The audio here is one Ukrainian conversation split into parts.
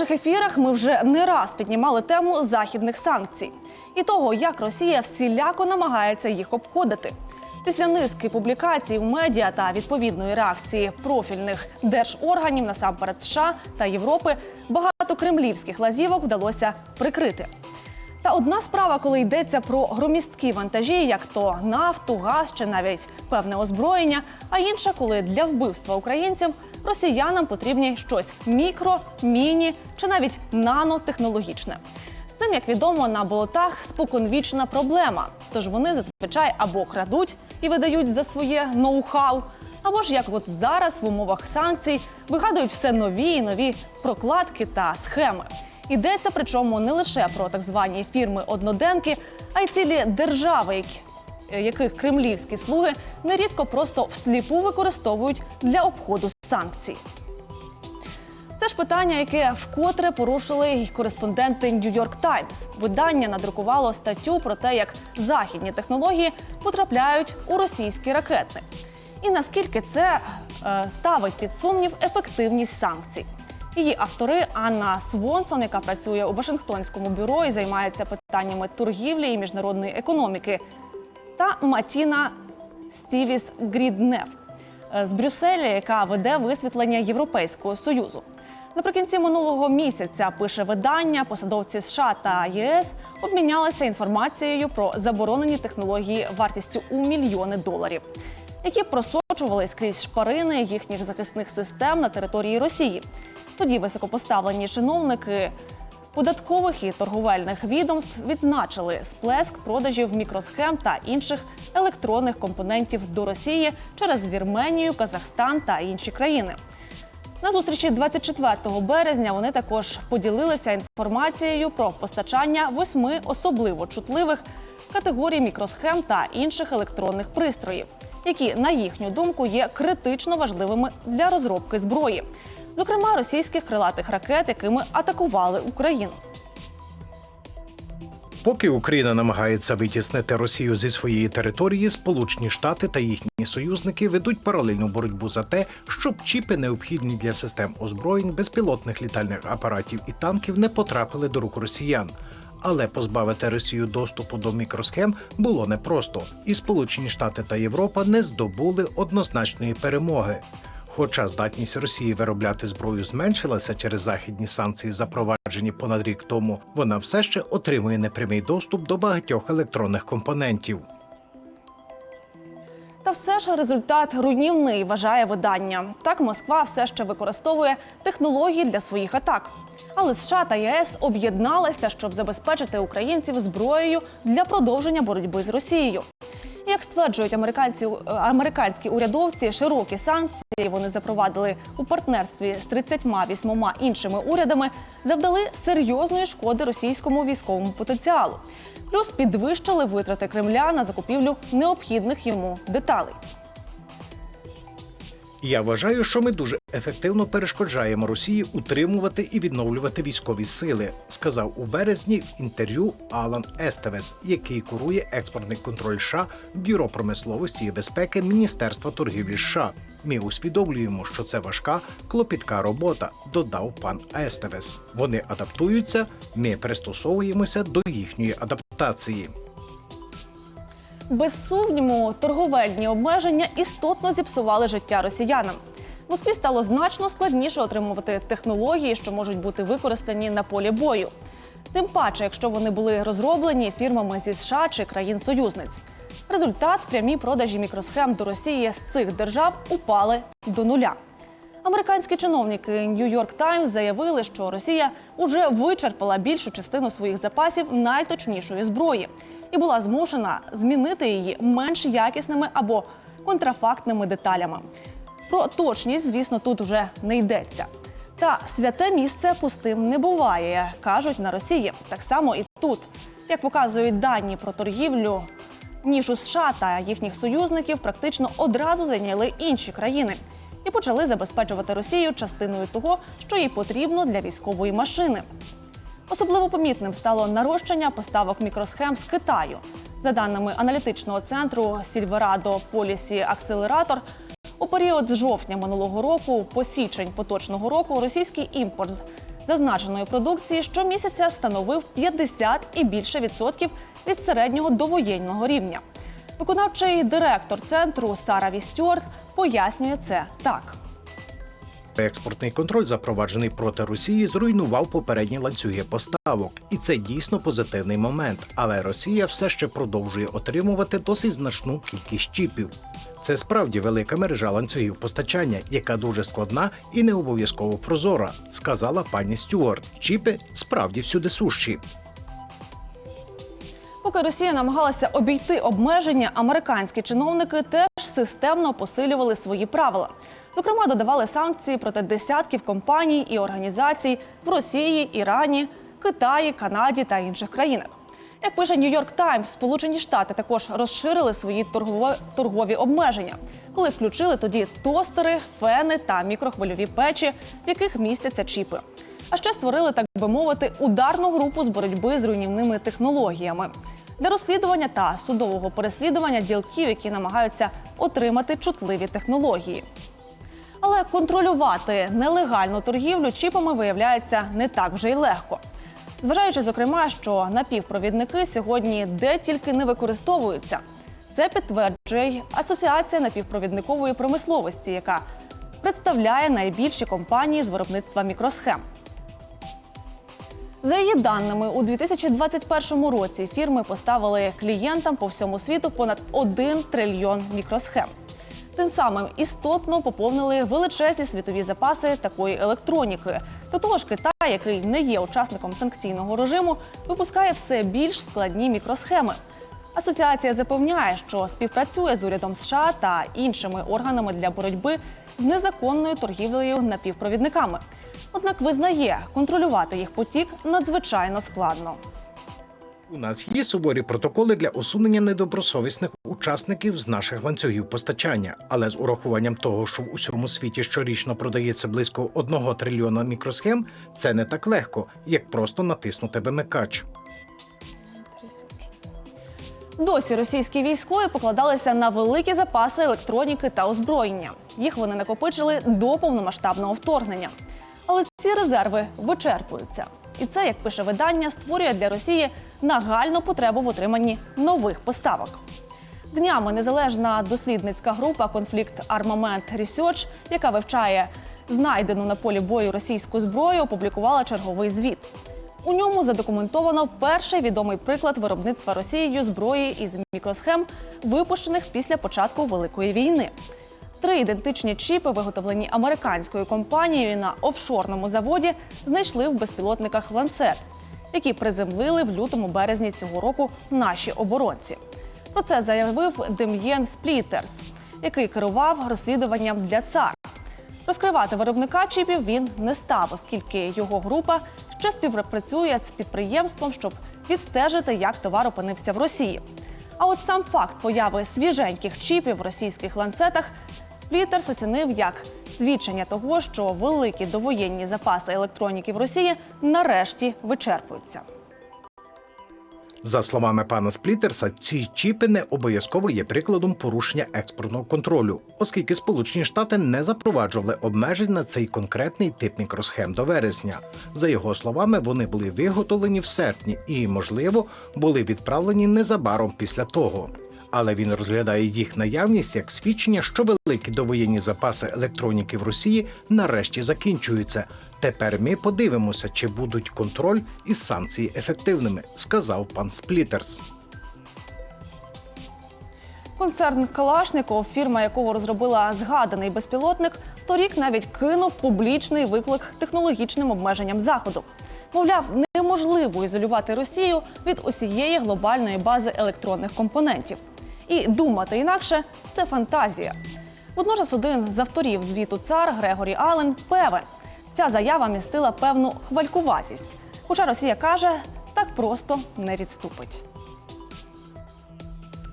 наших ефірах ми вже не раз піднімали тему західних санкцій і того, як Росія всіляко намагається їх обходити. Після низки публікацій в медіа та відповідної реакції профільних держорганів насамперед США та Європи багато кремлівських лазівок вдалося прикрити. Та одна справа, коли йдеться про громісткі вантажі, як то нафту, газ чи навіть певне озброєння, а інша, коли для вбивства українців росіянам потрібні щось мікро, міні чи навіть нанотехнологічне. З цим, як відомо, на болотах споконвічна проблема. Тож вони зазвичай або крадуть і видають за своє ноу-хау, або ж як от зараз в умовах санкцій вигадують все нові і нові прокладки та схеми. Йдеться причому не лише про так звані фірми одноденки, а й цілі держави, е, яких кремлівські слуги нерідко просто всліпу використовують для обходу санкцій. Це ж питання, яке вкотре порушили й кореспонденти York Times. Видання надрукувало статтю про те, як західні технології потрапляють у російські ракети. І наскільки це е, ставить під сумнів ефективність санкцій. Її автори Анна Свонсон, яка працює у Вашингтонському бюро і займається питаннями торгівлі і міжнародної економіки, та Матіна Стівіс Гріднев з Брюсселя, яка веде висвітлення Європейського союзу. Наприкінці минулого місяця пише видання, посадовці США та ЄС обмінялися інформацією про заборонені технології вартістю у мільйони доларів, які просочувались крізь шпарини їхніх захисних систем на території Росії. Тоді високопоставлені чиновники податкових і торговельних відомств відзначили сплеск продажів мікросхем та інших електронних компонентів до Росії через Вірменію, Казахстан та інші країни. На зустрічі 24 березня вони також поділилися інформацією про постачання восьми особливо чутливих категорій мікросхем та інших електронних пристроїв, які, на їхню думку, є критично важливими для розробки зброї, зокрема російських крилатих ракет, якими атакували Україну. Поки Україна намагається витіснити Росію зі своєї території, Сполучені Штати та їхні союзники ведуть паралельну боротьбу за те, щоб чіпи, необхідні для систем озброєнь, безпілотних літальних апаратів і танків, не потрапили до рук росіян. Але позбавити Росію доступу до мікросхем було непросто, і Сполучені Штати та Європа не здобули однозначної перемоги. Хоча здатність Росії виробляти зброю зменшилася через західні санкції, запроваджені понад рік тому, вона все ще отримує непрямий доступ до багатьох електронних компонентів. Та все ж результат руйнівний, вважає видання. Так Москва все ще використовує технології для своїх атак. Але США та ЄС об'єдналися, щоб забезпечити українців зброєю для продовження боротьби з Росією. Як стверджують американці, е, американські урядовці, широкі санкції вони запровадили у партнерстві з 38 іншими урядами, завдали серйозної шкоди російському військовому потенціалу. Плюс підвищили витрати Кремля на закупівлю необхідних йому деталей. Я вважаю, що ми дуже ефективно перешкоджаємо Росії утримувати і відновлювати військові сили, сказав у березні в інтерв'ю Алан Естевес, який курує експортний контроль США Бюро промисловості і безпеки Міністерства торгівлі США. Ми усвідомлюємо, що це важка клопітка робота, додав пан Естевес. Вони адаптуються, ми пристосовуємося до їхньої адаптації. Без сумніву, торговельні обмеження істотно зіпсували життя росіянам. Москві стало значно складніше отримувати технології, що можуть бути використані на полі бою. Тим паче, якщо вони були розроблені фірмами зі США чи країн-союзниць. Результат прямі продажі мікросхем до Росії з цих держав упали до нуля. Американські чиновники New York Times заявили, що Росія уже вичерпала більшу частину своїх запасів найточнішої зброї і була змушена змінити її менш якісними або контрафактними деталями. Про точність, звісно, тут уже не йдеться. Та святе місце пустим не буває, кажуть на Росії. Так само і тут, як показують дані про торгівлю Нішу США та їхніх союзників практично одразу зайняли інші країни і почали забезпечувати Росію частиною того, що їй потрібно для військової машини. Особливо помітним стало нарощення поставок мікросхем з Китаю. За даними аналітичного центру Silverado Policy Accelerator, у період з жовтня минулого року по січень поточного року російський імпорт зазначеної продукції щомісяця становив 50 і більше відсотків від середнього довоєнного рівня. Виконавчий директор центру Сара Вістюарт пояснює це так. Експортний контроль, запроваджений проти Росії, зруйнував попередні ланцюги поставок, і це дійсно позитивний момент. Але Росія все ще продовжує отримувати досить значну кількість чіпів. Це справді велика мережа ланцюгів постачання, яка дуже складна і не обов'язково прозора, сказала пані Стюарт. Чіпи справді всюди сущі. Поки Росія намагалася обійти обмеження, американські чиновники теж системно посилювали свої правила. Зокрема, додавали санкції проти десятків компаній і організацій в Росії, Ірані, Китаї, Канаді та інших країнах. Як пише Нью-Йорк Таймс, Сполучені Штати також розширили свої торгові обмеження, коли включили тоді тостери, фени та мікрохвильові печі, в яких містяться чіпи. А ще створили, так би мовити, ударну групу з боротьби з руйнівними технологіями для розслідування та судового переслідування ділків, які намагаються отримати чутливі технології. Але контролювати нелегальну торгівлю чіпами виявляється не так вже й легко. Зважаючи, зокрема, що напівпровідники сьогодні де тільки не використовуються. Це підтверджує й Асоціація напівпровідникової промисловості, яка представляє найбільші компанії з виробництва мікросхем. За її даними, у 2021 році фірми поставили клієнтам по всьому світу понад 1 трильйон мікросхем. Тим самим істотно поповнили величезні світові запаси такої електроніки. До того ж, Китай, який не є учасником санкційного режиму, випускає все більш складні мікросхеми. Асоціація запевняє, що співпрацює з урядом США та іншими органами для боротьби з незаконною торгівлею напівпровідниками. Однак визнає, контролювати їх потік надзвичайно складно. У нас є суворі протоколи для усунення недобросовісних учасників з наших ланцюгів постачання, але з урахуванням того, що в усьому світі щорічно продається близько одного трильйона мікросхем, це не так легко, як просто натиснути вимикач. Досі російські військові покладалися на великі запаси електроніки та озброєння. Їх вони накопичили до повномасштабного вторгнення. Але ці резерви вичерпуються. І це, як пише видання, створює для Росії нагальну потребу в отриманні нових поставок. Днями незалежна дослідницька група Конфлікт Армамент Research, яка вивчає знайдену на полі бою російську зброю, опублікувала черговий звіт. У ньому задокументовано перший відомий приклад виробництва Росією зброї із мікросхем, випущених після початку Великої війни. Три ідентичні чіпи, виготовлені американською компанією на офшорному заводі, знайшли в безпілотниках ланцет, які приземлили в лютому березні цього року наші оборонці. Про це заявив Дем'єн Сплітерс, який керував розслідуванням для ЦАР. Розкривати виробника чіпів він не став, оскільки його група ще співпрацює з підприємством, щоб відстежити, як товар опинився в Росії. А от сам факт появи свіженьких чіпів в російських ланцетах Сплітерс оцінив як свідчення того, що великі довоєнні запаси електроніки в Росії нарешті вичерпуються. За словами пана Сплітерса, ці чіпи не обов'язково є прикладом порушення експортного контролю, оскільки Сполучені Штати не запроваджували обмежень на цей конкретний тип мікросхем до вересня. За його словами, вони були виготовлені в серпні і, можливо, були відправлені незабаром після того. Але він розглядає їх наявність як свідчення, що великі довоєнні запаси електроніки в Росії нарешті закінчуються. Тепер ми подивимося, чи будуть контроль і санкції ефективними, сказав пан Сплітерс. Концерн Калашников, фірма якого розробила згаданий безпілотник, торік навіть кинув публічний виклик технологічним обмеженням заходу. Мовляв, неможливо ізолювати Росію від усієї глобальної бази електронних компонентів. І думати інакше це фантазія. Водночас один з авторів звіту цар Грегорі Аллен певен, ця заява містила певну хвалькуватість. Хоча Росія каже, так просто не відступить.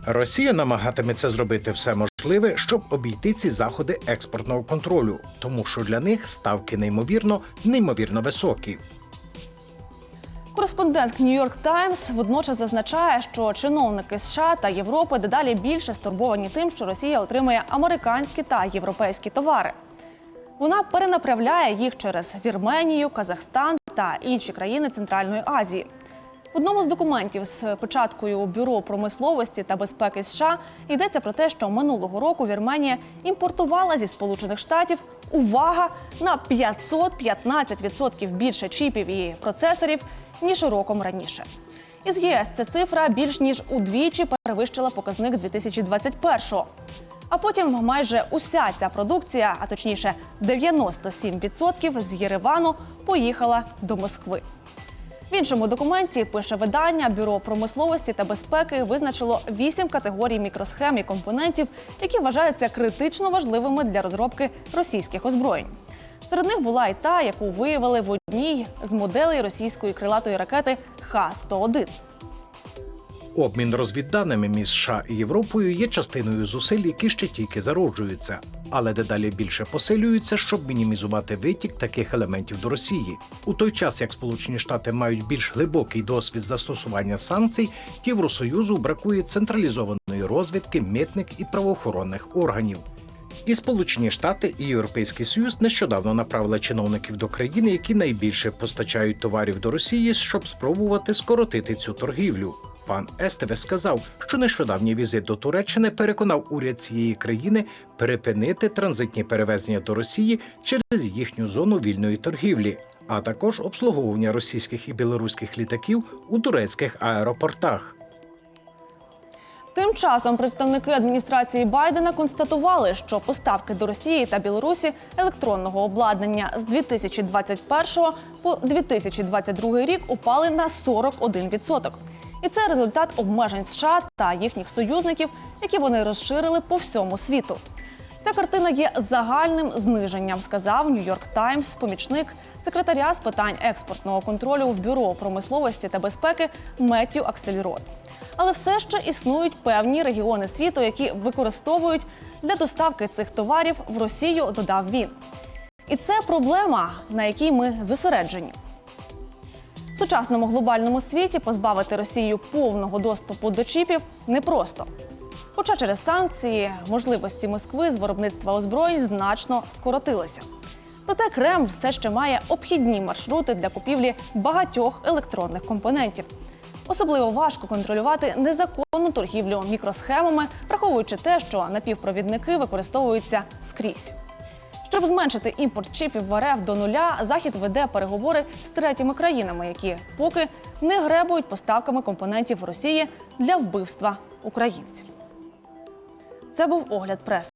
Росія намагатиметься зробити все можливе, щоб обійти ці заходи експортного контролю, тому що для них ставки неймовірно, неймовірно високі. Кореспондент Нью-Йорк Таймс водночас зазначає, що чиновники США та Європи дедалі більше стурбовані тим, що Росія отримує американські та європейські товари. Вона перенаправляє їх через Вірменію, Казахстан та інші країни Центральної Азії. В одному з документів з початкою Бюро промисловості та безпеки США йдеться про те, що минулого року Вірменія імпортувала зі Сполучених Штатів увага на 515% більше чіпів і процесорів ніж роком раніше. Із ЄС ця цифра більш ніж удвічі перевищила показник 2021-го. А потім майже уся ця продукція, а точніше 97% з Єревану, поїхала до Москви. В іншому документі пише видання Бюро промисловості та безпеки визначило вісім категорій мікросхем і компонентів, які вважаються критично важливими для розробки російських озброєнь. Серед них була і та, яку виявили в одній з моделей російської крилатої ракети Х-101. Обмін розвідданими між США і Європою є частиною зусиль, які ще тільки зароджуються, але дедалі більше посилюються, щоб мінімізувати витік таких елементів до Росії. У той час як Сполучені Штати мають більш глибокий досвід застосування санкцій, Євросоюзу бракує централізованої розвідки, митних і правоохоронних органів. І Сполучені Штати і Європейський Союз нещодавно направили чиновників до країни, які найбільше постачають товарів до Росії, щоб спробувати скоротити цю торгівлю. Пан Естевес сказав, що нещодавній візит до Туреччини переконав уряд цієї країни перепинити транзитні перевезення до Росії через їхню зону вільної торгівлі, а також обслуговування російських і білоруських літаків у турецьких аеропортах. Тим часом представники адміністрації Байдена констатували, що поставки до Росії та Білорусі електронного обладнання з 2021 по 2022 рік упали на 41%. І це результат обмежень США та їхніх союзників, які вони розширили по всьому світу. Ця картина є загальним зниженням, сказав Нью-Йорк Таймс, помічник секретаря з питань експортного контролю в бюро промисловості та безпеки Меттю Аксельрод. Але все ще існують певні регіони світу, які використовують для доставки цих товарів в Росію, додав він. І це проблема, на якій ми зосереджені. Сучасному глобальному світі позбавити Росію повного доступу до чіпів непросто. Хоча через санкції можливості Москви з виробництва озброєнь значно скоротилися. Проте Кремль все ще має обхідні маршрути для купівлі багатьох електронних компонентів. Особливо важко контролювати незаконну торгівлю мікросхемами, враховуючи те, що напівпровідники використовуються скрізь. Щоб зменшити імпорт чіпів в РФ до нуля, захід веде переговори з третіми країнами, які поки не гребують поставками компонентів Росії для вбивства українців. Це був огляд прес.